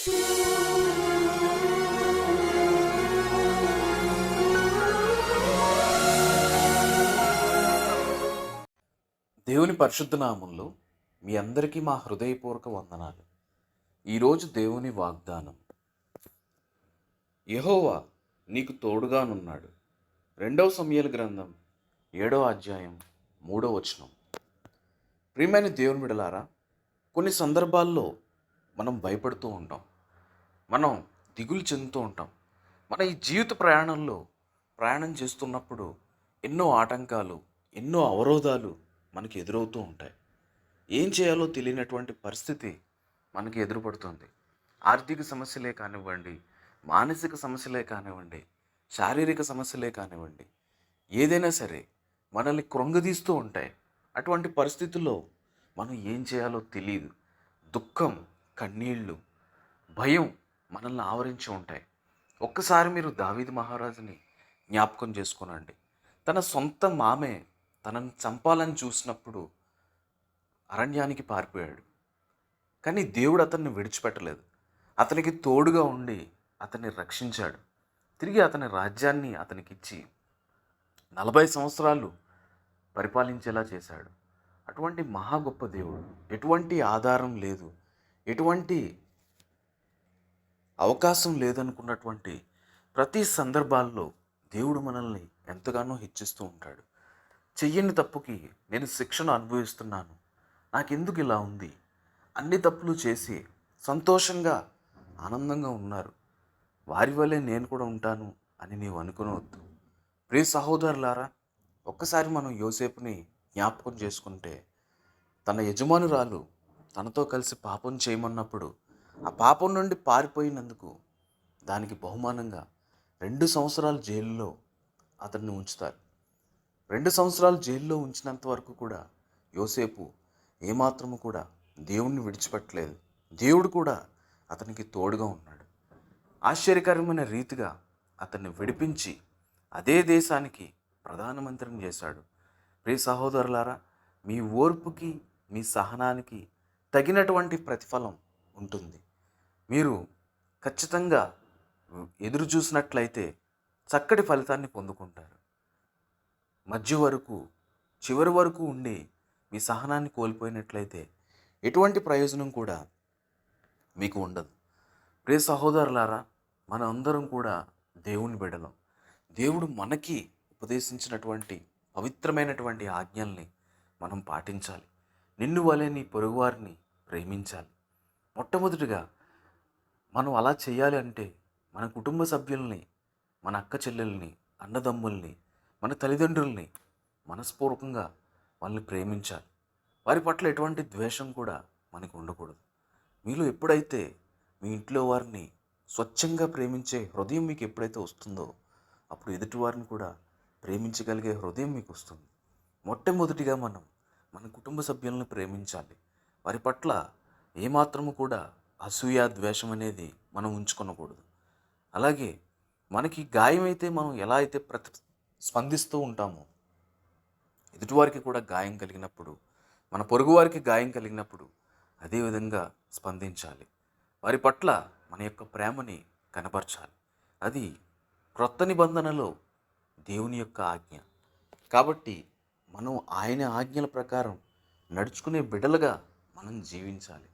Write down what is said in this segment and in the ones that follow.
దేవుని పరిశుద్ధ నామంలో మీ అందరికీ మా హృదయపూర్వక వందనాలు. ఈరోజు దేవుని వాగ్దానం. యహోవా నీకు తోడుగానున్నాడు. రెండవ సమయాల గ్రంథం ఏడవ అధ్యాయం మూడవ వచనం. ప్రియమైన దేవుని విడలారా కొన్ని సందర్భాల్లో మనం భయపడుతూ ఉంటాం. మనం దిగులు చెందుతూ ఉంటాం. మన ఈ జీవిత ప్రయాణంలో ప్రయాణం చేస్తున్నప్పుడు ఎన్నో ఆటంకాలు ఎన్నో అవరోధాలు మనకి ఎదురవుతూ ఉంటాయి. ఏం చేయాలో తెలియనటువంటి పరిస్థితి మనకి ఎదురుపడుతుంది. ఆర్థిక సమస్యలే కానివ్వండి మానసిక సమస్యలే కానివ్వండి శారీరక సమస్యలే కానివ్వండి ఏదైనా సరే మనల్ని కృంగదీస్తూ ఉంటాయి. అటువంటి పరిస్థితుల్లో మనం ఏం చేయాలో తెలియదు. దుఃఖం కన్నీళ్ళు భయం మనల్ని ఆవరించి ఉంటాయి. ఒక్కసారి మీరు దావీద్ మహారాజుని జ్ఞాపకం చేసుకోనండి. తన సొంత మామే తనని చంపాలని చూసినప్పుడు అరణ్యానికి పారిపోయాడు. కానీ దేవుడు అతన్ని విడిచిపెట్టలేదు. అతనికి తోడుగా ఉండి అతన్ని రక్షించాడు. తిరిగి అతని రాజ్యాన్ని అతనికిచ్చి నలభై సంవత్సరాలు పరిపాలించేలా చేశాడు. అటువంటి మహా గొప్ప దేవుడు. ఎటువంటి ఆధారం లేదు. ఎటువంటి అవకాశం లేదనుకున్నటువంటి ప్రతి సందర్భాల్లో దేవుడు మనల్ని ఎంతగానో హెచ్చిస్తూ ఉంటాడు. చెయ్యని తప్పుకి నేను శిక్షను అనుభవిస్తున్నాను. నాకెందుకు ఇలా ఉంది? అన్ని తప్పులు చేసి సంతోషంగా ఆనందంగా ఉన్నారు. వారి వల్లే నేను కూడా ఉంటాను అని నీవు అనుకునవద్దు ప్రియ సహోదరులారా ఒక్కసారి మనం యోసేపుని జ్ఞాపకం చేసుకుంటే తన యజమానురాలు తనతో కలిసి పాపం చేయమన్నప్పుడు ఆ పాపం నుండి పారిపోయినందుకు దానికి బహుమానంగా రెండు సంవత్సరాలు జైల్లో అతన్ని ఉంచుతారు. రెండు సంవత్సరాలు జైల్లో ఉంచినంత వరకు కూడా యోసేపు ఏమాత్రము కూడా దేవుణ్ణి విడిచిపెట్టలేదు. దేవుడు కూడా అతనికి తోడుగా ఉన్నాడు. ఆశ్చర్యకరమైన రీతిగా అతన్ని విడిపించి అదే దేశానికి ప్రధానమంత్రిని చేశాడు. ప్రియ సహోదరులారా మీ ఓర్పుకి మీ సహనానికి తగినటువంటి ప్రతిఫలం ఉంటుంది. మీరు ఖచ్చితంగా ఎదురు చూసినట్లయితే చక్కటి ఫలితాన్ని పొందుకుంటారు. మధ్య వరకు చివరి వరకు ఉండి మీ సహనాన్ని కోల్పోయినట్లయితే ఎటువంటి ప్రయోజనం కూడా మీకు ఉండదు. ప్రే సహోదరులారా మన అందరం కూడా దేవుని బిడలం దేవుడు మనకి ఉపదేశించినటువంటి పవిత్రమైనటువంటి ఆజ్ఞల్ని మనం పాటించాలి. నిన్ను వలె నీ పొరుగువారిని ప్రేమించాలి. మొట్టమొదటిగా మనం అలా చేయాలి అంటే మన కుటుంబ సభ్యుల్ని మన అక్క చెల్లెల్ని అన్నదమ్ముల్ని మన తల్లిదండ్రుల్ని మనస్పూర్వకంగా వాళ్ళని ప్రేమించాలి. వారి పట్ల ఎటువంటి ద్వేషం కూడా మనకు ఉండకూడదు. మీలో ఎప్పుడైతే మీ ఇంట్లో వారిని స్వచ్ఛంగా ప్రేమించే హృదయం మీకు ఎప్పుడైతే వస్తుందో అప్పుడు ఎదుటివారిని కూడా ప్రేమించగలిగే హృదయం మీకు వస్తుంది. మొట్టమొదటిగా మనం మన కుటుంబ సభ్యులను ప్రేమించాలి. వారి పట్ల ఏమాత్రము కూడా అసూయ ద్వేషం అనేది మనం ఉంచుకొనకూడదు. అలాగే మనకి గాయం అయితే మనం ఎలా అయితే ప్రతి స్పందిస్తూ ఉంటామో ఎదుటివారికి కూడా గాయం కలిగినప్పుడు మన పొరుగువారికి గాయం కలిగినప్పుడు అదేవిధంగా స్పందించాలి. వారి పట్ల మన యొక్క ప్రేమని కనపరచాలి. అది క్రొత్త నిబంధనలో దేవుని యొక్క ఆజ్ఞ. కాబట్టి మనం ఆయన ఆజ్ఞల ప్రకారం నడుచుకునే బిడలుగా మనం జీవించాలి.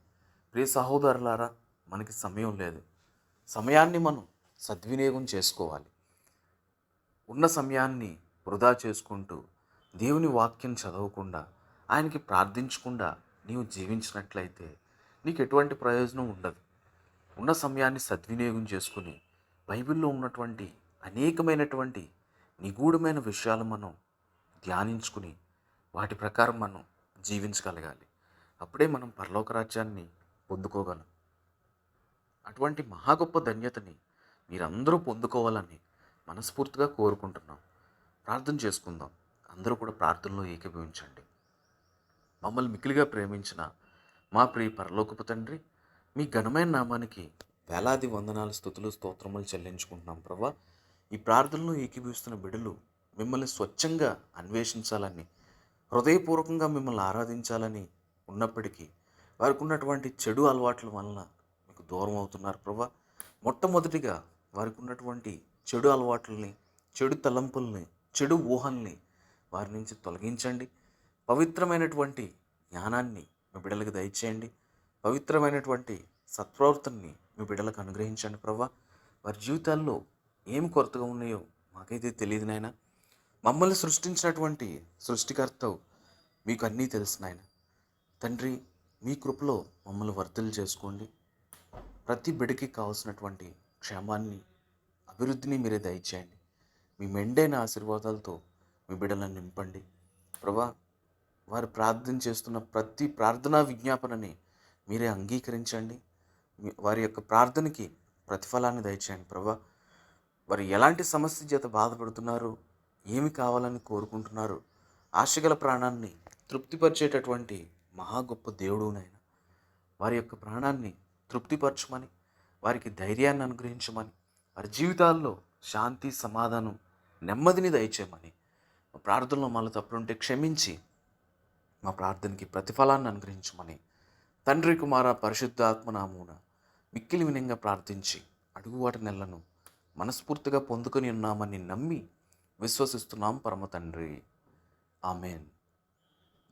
ప్రియ సహోదరులారా మనకి సమయం లేదు. సమయాన్ని మనం సద్వినియోగం చేసుకోవాలి. ఉన్న సమయాన్ని వృధా చేసుకుంటూ దేవుని వాక్యం చదవకుండా ఆయనకి ప్రార్థించకుండా నీవు జీవించినట్లయితే నీకు ఎటువంటి ప్రయోజనం ఉండదు. ఉన్న సమయాన్ని సద్వినియోగం చేసుకుని బైబిల్లో ఉన్నటువంటి అనేకమైనటువంటి నిగూఢమైన విషయాలు మనం ధ్యానించుకుని వాటి ప్రకారం మనం జీవించగలగాలి. అప్పుడే మనం పరలోక రాజ్యాన్ని పొందుకోగలం. అటువంటి మహా గొప్ప ధన్యతని మీరందరూ పొందుకోవాలని మనస్ఫూర్తిగా కోరుకుంటున్నాం. ప్రార్థన చేసుకుందాం. అందరూ కూడా ప్రార్థనలో ఏకీభవించండి. మమ్మల్ని మికిలిగా ప్రేమించిన మా ప్రియ పరలోకపు తండ్రి మీ ఘనమైన నామానికి వేలాది వందనాలు స్థుతులు స్తోత్రములు చెల్లించుకుంటున్నాం ప్రభా. ఈ ప్రార్థనలో ఏకీభవిస్తున్న బిడ్డలు మిమ్మల్ని స్వచ్ఛంగా అన్వేషించాలని హృదయపూర్వకంగా మిమ్మల్ని ఆరాధించాలని ఉన్నప్పటికీ వారికి ఉన్నటువంటి చెడు అలవాట్ల వలన మీకు దూరం అవుతున్నారు ప్రభా. మొట్టమొదటిగా వారికి ఉన్నటువంటి చెడు అలవాట్లని చెడు తలంపుల్ని చెడు ఊహల్ని వారి నుంచి తొలగించండి. పవిత్రమైనటువంటి జ్ఞానాన్ని మీ బిడ్డలకు దయచేయండి. పవిత్రమైనటువంటి సత్ప్రవర్తనని మీ బిడ్డలకు అనుగ్రహించండి ప్రభా. వారి జీవితాల్లో ఏమి కొరతగా ఉన్నాయో మాకైతే తెలియదు నాయన. మమ్మల్ని సృష్టించినటువంటి సృష్టికర్త మీకు అన్నీ తెలుసు నాయన. తండ్రి మీ కృపలో మమ్మల్ని వర్ధలు చేసుకోండి. ప్రతి బిడ్డకి కావాల్సినటువంటి క్షేమాన్ని అభివృద్ధిని మీరే దయచేయండి. మీ మెండైన ఆశీర్వాదాలతో మీ బిడ్డలను నింపండి. ప్రభా వారు ప్రార్థన చేస్తున్న ప్రతి ప్రార్థనా విజ్ఞాపనని మీరే అంగీకరించండి. వారి యొక్క ప్రార్థనకి ప్రతిఫలాన్ని దయచేయండి ప్రభా. వారు ఎలాంటి సమస్య చేత బాధపడుతున్నారు ఏమి కావాలని కోరుకుంటున్నారు ఆశగల ప్రాణాన్ని తృప్తిపరిచేటటువంటి మహా గొప్ప దేవుడు నాయన. వారి యొక్క ప్రాణాన్ని తృప్తిపరచమని వారికి ధైర్యాన్ని అనుగ్రహించమని వారి జీవితాల్లో శాంతి సమాధానం నెమ్మదిని దయచేయమని మా ప్రార్థనలో మళ్ళీ తప్పులుంటే క్షమించి మా ప్రార్థనకి ప్రతిఫలాన్ని అనుగ్రహించమని తండ్రి కుమార పరిశుద్ధాత్మనామూన మిక్కిలి వినంగా ప్రార్థించి అడుగువాటి నెలను మనస్ఫూర్తిగా పొందుకొని ఉన్నామని నమ్మి విశ్వసిస్తున్నాం పరమ తండ్రి. ఆమెన్.